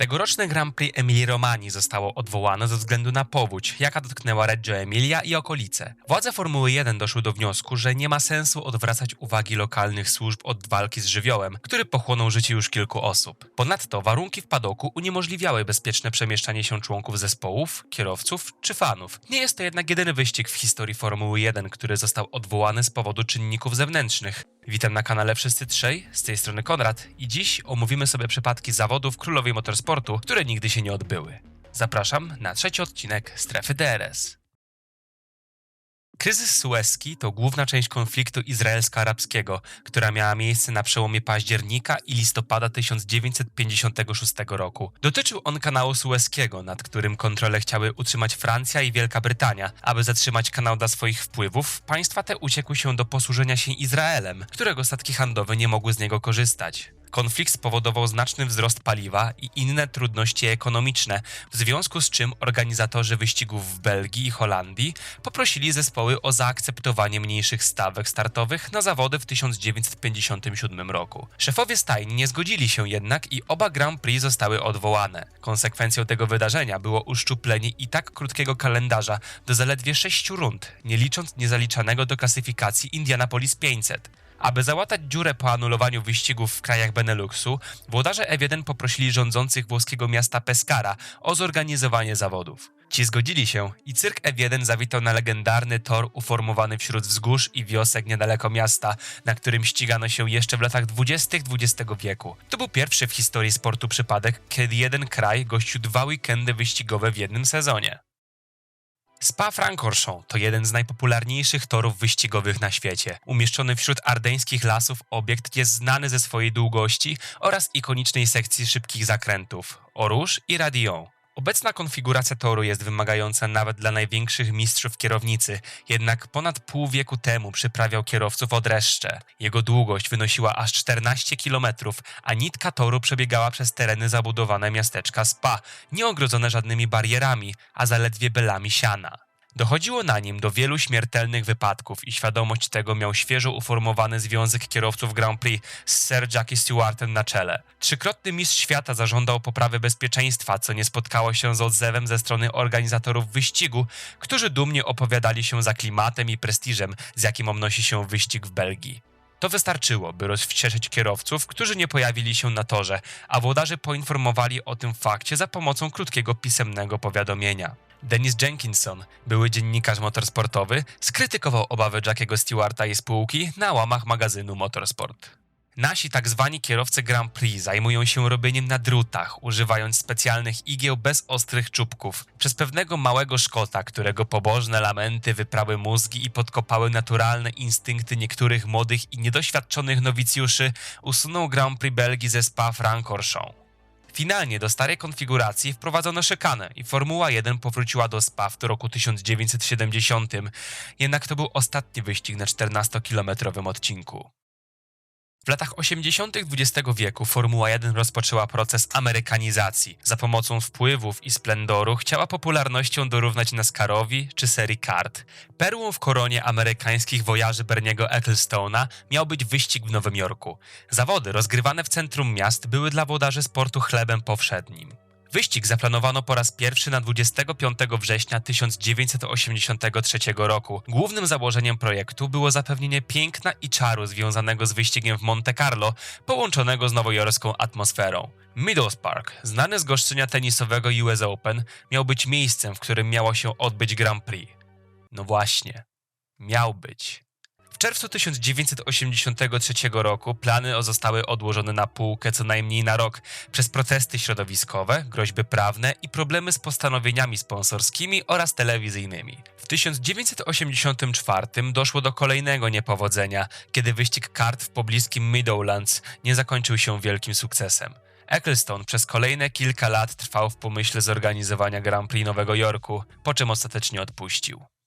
Tegoroczne Grand Prix Emilii Romani zostało odwołane ze względu na powódź, jaka dotknęła Reggio Emilia i okolice. Władze Formuły 1 doszły do wniosku, że nie ma sensu odwracać uwagi lokalnych służb od walki z żywiołem, który pochłonął życie już kilku osób. Ponadto warunki w padoku uniemożliwiały bezpieczne przemieszczanie się członków zespołów, kierowców czy fanów. Nie jest to jednak jedyny wyścig w historii Formuły 1, który został odwołany z powodu czynników zewnętrznych. Witam na kanale Wszyscy Trzej, z tej strony Konrad i dziś omówimy sobie przypadki zawodów królowej motorsportu, które nigdy się nie odbyły. Zapraszam na trzeci odcinek Strefy DRS. Kryzys sueski to główna część konfliktu izraelsko-arabskiego, która miała miejsce na przełomie października i listopada 1956 roku. Dotyczył on kanału sueskiego, nad którym kontrolę chciały utrzymać Francja i Wielka Brytania. Aby zatrzymać kanał dla swoich wpływów, państwa te uciekły się do posłużenia się Izraelem, którego statki handlowe nie mogły z niego korzystać. Konflikt spowodował znaczny wzrost paliwa i inne trudności ekonomiczne, w związku z czym organizatorzy wyścigów w Belgii i Holandii poprosili zespoły o zaakceptowanie mniejszych stawek startowych na zawody w 1957 roku. Szefowie stajni nie zgodzili się jednak i oba Grand Prix zostały odwołane. Konsekwencją tego wydarzenia było uszczuplenie i tak krótkiego kalendarza do zaledwie sześciu rund, nie licząc niezaliczanego do klasyfikacji Indianapolis 500. Aby załatać dziurę po anulowaniu wyścigów w krajach Beneluxu, włodarze F1 poprosili rządzących włoskiego miasta Pescara o zorganizowanie zawodów. Ci zgodzili się i cyrk F1 zawitał na legendarny tor uformowany wśród wzgórz i wiosek niedaleko miasta, na którym ścigano się jeszcze w latach 20. XX wieku. To był pierwszy w historii sportu przypadek, kiedy jeden kraj gościł dwa weekendy wyścigowe w jednym sezonie. Spa-Francorchamps to jeden z najpopularniejszych torów wyścigowych na świecie. Umieszczony wśród ardeńskich lasów obiekt jest znany ze swojej długości oraz ikonicznej sekcji szybkich zakrętów Orouge i Radillon. Obecna konfiguracja toru jest wymagająca nawet dla największych mistrzów kierownicy, jednak ponad pół wieku temu przyprawiał kierowców od reszcze. Jego długość wynosiła aż 14 km, a nitka toru przebiegała przez tereny zabudowane miasteczka Spa, nieogrodzone żadnymi barierami, a zaledwie belami siana. Dochodziło na nim do wielu śmiertelnych wypadków i świadomość tego miał świeżo uformowany Związek Kierowców Grand Prix z Sir Jackie Stewartem na czele. Trzykrotny mistrz świata zażądał poprawy bezpieczeństwa, co nie spotkało się z odzewem ze strony organizatorów wyścigu, którzy dumnie opowiadali się za klimatem i prestiżem, z jakim obnosi się wyścig w Belgii. To wystarczyło, by rozwścieczyć kierowców, którzy nie pojawili się na torze, a włodarze poinformowali o tym fakcie za pomocą krótkiego pisemnego powiadomienia. Dennis Jenkinson, były dziennikarz motorsportowy, skrytykował obawy Jackiego Stewarta i spółki na łamach magazynu Motorsport. Nasi tak zwani kierowcy Grand Prix zajmują się robieniem na drutach, używając specjalnych igieł bez ostrych czubków. Przez pewnego małego szkota, którego pobożne lamenty wyprały mózgi i podkopały naturalne instynkty niektórych młodych i niedoświadczonych nowicjuszy, usunął Grand Prix Belgii ze Spa-Francorchamps. Finalnie do starej konfiguracji wprowadzono szykanę i Formuła 1 powróciła do Spa w roku 1970, jednak to był ostatni wyścig na 14-kilometrowym odcinku. W latach 80. XX wieku Formuła 1 rozpoczęła proces amerykanizacji. Za pomocą wpływów i splendoru chciała popularnością dorównać NASCARowi czy serii kart. Perłą w koronie amerykańskich wojaży Berniego Ecclestona miał być wyścig w Nowym Jorku. Zawody rozgrywane w centrum miast były dla włodarzy sportu chlebem powszednim. Wyścig zaplanowano po raz pierwszy na 25 września 1983 roku. Głównym założeniem projektu było zapewnienie piękna i czaru związanego z wyścigiem w Monte Carlo, połączonego z nowojorską atmosferą. Meadows Park, znany z goszczenia tenisowego US Open, miał być miejscem, w którym miało się odbyć Grand Prix. No właśnie, miał być czerwcu 1983 roku plany zostały odłożone na półkę co najmniej na rok przez protesty środowiskowe, groźby prawne i problemy z postanowieniami sponsorskimi oraz telewizyjnymi. W 1984 doszło do kolejnego niepowodzenia, kiedy wyścig kart w pobliskim Meadowlands nie zakończył się wielkim sukcesem. Ecclestone przez kolejne kilka lat trwał w pomyśle zorganizowania Grand Prix Nowego Jorku, po czym ostatecznie odpuścił.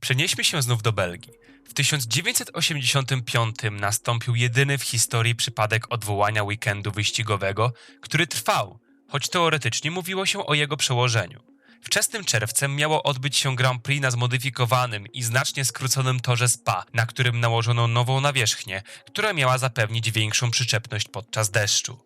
Przenieśmy się znów do Belgii. W 1985 nastąpił jedyny w historii przypadek odwołania weekendu wyścigowego, który trwał, choć teoretycznie mówiło się o jego przełożeniu. Wczesnym czerwcem miało odbyć się Grand Prix na zmodyfikowanym i znacznie skróconym torze Spa, na którym nałożono nową nawierzchnię, która miała zapewnić większą przyczepność podczas deszczu.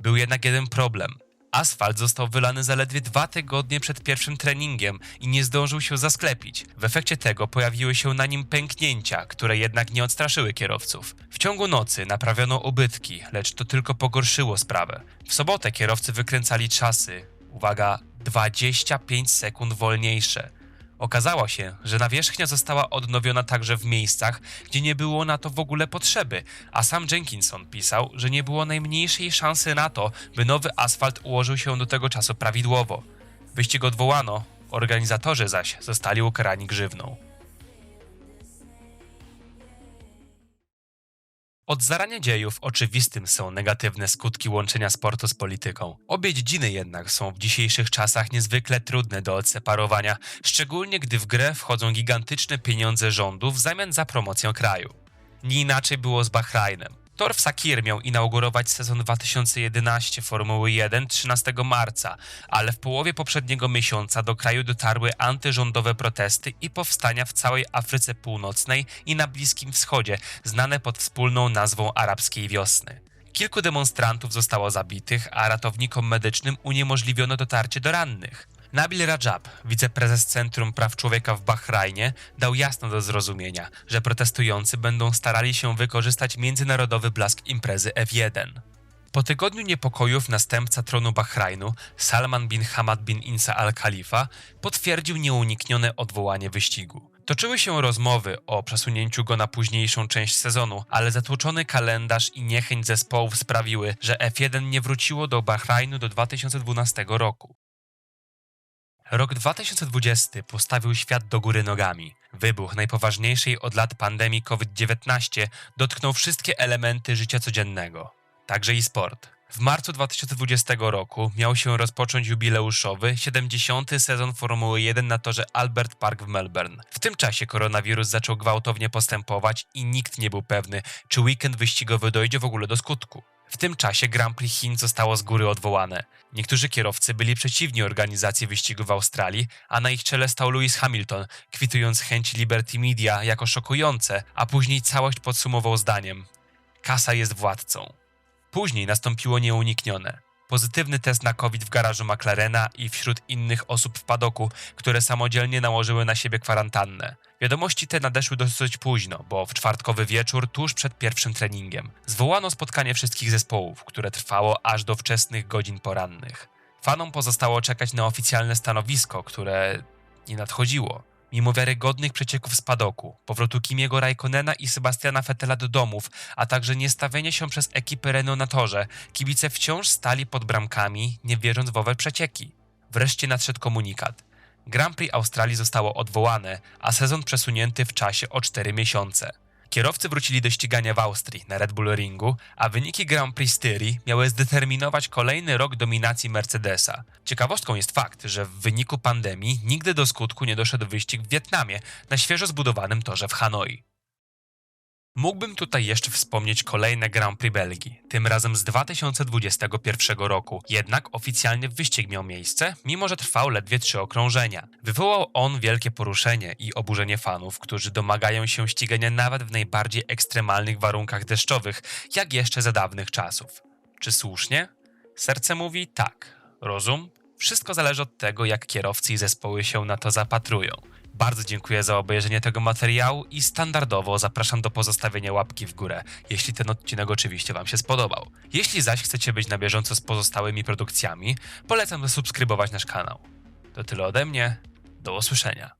Był jednak jeden problem. Asfalt został wylany zaledwie dwa tygodnie przed pierwszym treningiem i nie zdążył się zasklepić. W efekcie tego pojawiły się na nim pęknięcia, które jednak nie odstraszyły kierowców. W ciągu nocy naprawiono ubytki, lecz to tylko pogorszyło sprawę. W sobotę kierowcy wykręcali czasy, uwaga, 25 sekund wolniejsze. Okazało się, że nawierzchnia została odnowiona także w miejscach, gdzie nie było na to w ogóle potrzeby, a sam Jenkinson pisał, że nie było najmniejszej szansy na to, by nowy asfalt ułożył się do tego czasu prawidłowo. Wyścig odwołano, organizatorzy zaś zostali ukarani grzywną. Od zarania dziejów oczywistym są negatywne skutki łączenia sportu z polityką. Obie dziedziny jednak są w dzisiejszych czasach niezwykle trudne do odseparowania, szczególnie gdy w grę wchodzą gigantyczne pieniądze rządu w zamian za promocję kraju. Nie inaczej było z Bahrajnem. Torf Sakir miał inaugurować sezon 2011 Formuły 1 13 marca, ale w połowie poprzedniego miesiąca do kraju dotarły antyrządowe protesty i powstania w całej Afryce Północnej i na Bliskim Wschodzie, znane pod wspólną nazwą Arabskiej Wiosny. Kilku demonstrantów zostało zabitych, a ratownikom medycznym uniemożliwiono dotarcie do rannych. Nabil Rajab, wiceprezes Centrum Praw Człowieka w Bahrajnie, dał jasno do zrozumienia, że protestujący będą starali się wykorzystać międzynarodowy blask imprezy F1. Po tygodniu niepokojów następca tronu Bahrajnu, Salman bin Hamad bin Insa al-Khalifa, potwierdził nieuniknione odwołanie wyścigu. Toczyły się rozmowy o przesunięciu go na późniejszą część sezonu, ale zatłoczony kalendarz i niechęć zespołów sprawiły, że F1 nie wróciło do Bahrajnu do 2012 roku. Rok 2020 postawił świat do góry nogami. Wybuch najpoważniejszej od lat pandemii COVID-19 dotknął wszystkie elementy życia codziennego, także i sport. W marcu 2020 roku miał się rozpocząć jubileuszowy 70. sezon Formuły 1 na torze Albert Park w Melbourne. W tym czasie koronawirus zaczął gwałtownie postępować i nikt nie był pewny, czy weekend wyścigowy dojdzie w ogóle do skutku. W tym czasie Grand Prix Chin zostało z góry odwołane. Niektórzy kierowcy byli przeciwni organizacji wyścigu w Australii, a na ich czele stał Lewis Hamilton, kwitując chęci Liberty Media jako szokujące, a później całość podsumował zdaniem: Kasa jest władcą. Później nastąpiło nieuniknione. Pozytywny test na COVID w garażu McLarena i wśród innych osób w padoku, które samodzielnie nałożyły na siebie kwarantannę. Wiadomości te nadeszły dosyć późno, bo w czwartkowy wieczór, tuż przed pierwszym treningiem, zwołano spotkanie wszystkich zespołów, które trwało aż do wczesnych godzin porannych. Fanom pozostało czekać na oficjalne stanowisko, które nie nadchodziło. Mimo wiarygodnych przecieków z padoku, powrotu Kimiego Raikkonena i Sebastiana Vettela do domów, a także niestawienie się przez ekipy Renault na torze, kibice wciąż stali pod bramkami, nie wierząc w owe przecieki. Wreszcie nadszedł komunikat. Grand Prix Australii zostało odwołane, a sezon przesunięty w czasie o 4 miesiące. Kierowcy wrócili do ścigania w Austrii na Red Bull Ringu, a wyniki Grand Prix Styrii miały zdeterminować kolejny rok dominacji Mercedesa. Ciekawostką jest fakt, że w wyniku pandemii nigdy do skutku nie doszedł wyścig w Wietnamie na świeżo zbudowanym torze w Hanoi. Mógłbym tutaj jeszcze wspomnieć kolejne Grand Prix Belgii, tym razem z 2021 roku. Jednak oficjalnie wyścig miał miejsce, mimo że trwał ledwie trzy okrążenia. Wywołał on wielkie poruszenie i oburzenie fanów, którzy domagają się ścigania nawet w najbardziej ekstremalnych warunkach deszczowych, jak jeszcze za dawnych czasów. Czy słusznie? Serce mówi tak. Rozum? Wszystko zależy od tego, jak kierowcy i zespoły się na to zapatrują. Bardzo dziękuję za obejrzenie tego materiału i standardowo zapraszam do pozostawienia łapki w górę, jeśli ten odcinek oczywiście Wam się spodobał. Jeśli zaś chcecie być na bieżąco z pozostałymi produkcjami, polecam zasubskrybować nasz kanał. To tyle ode mnie, do usłyszenia.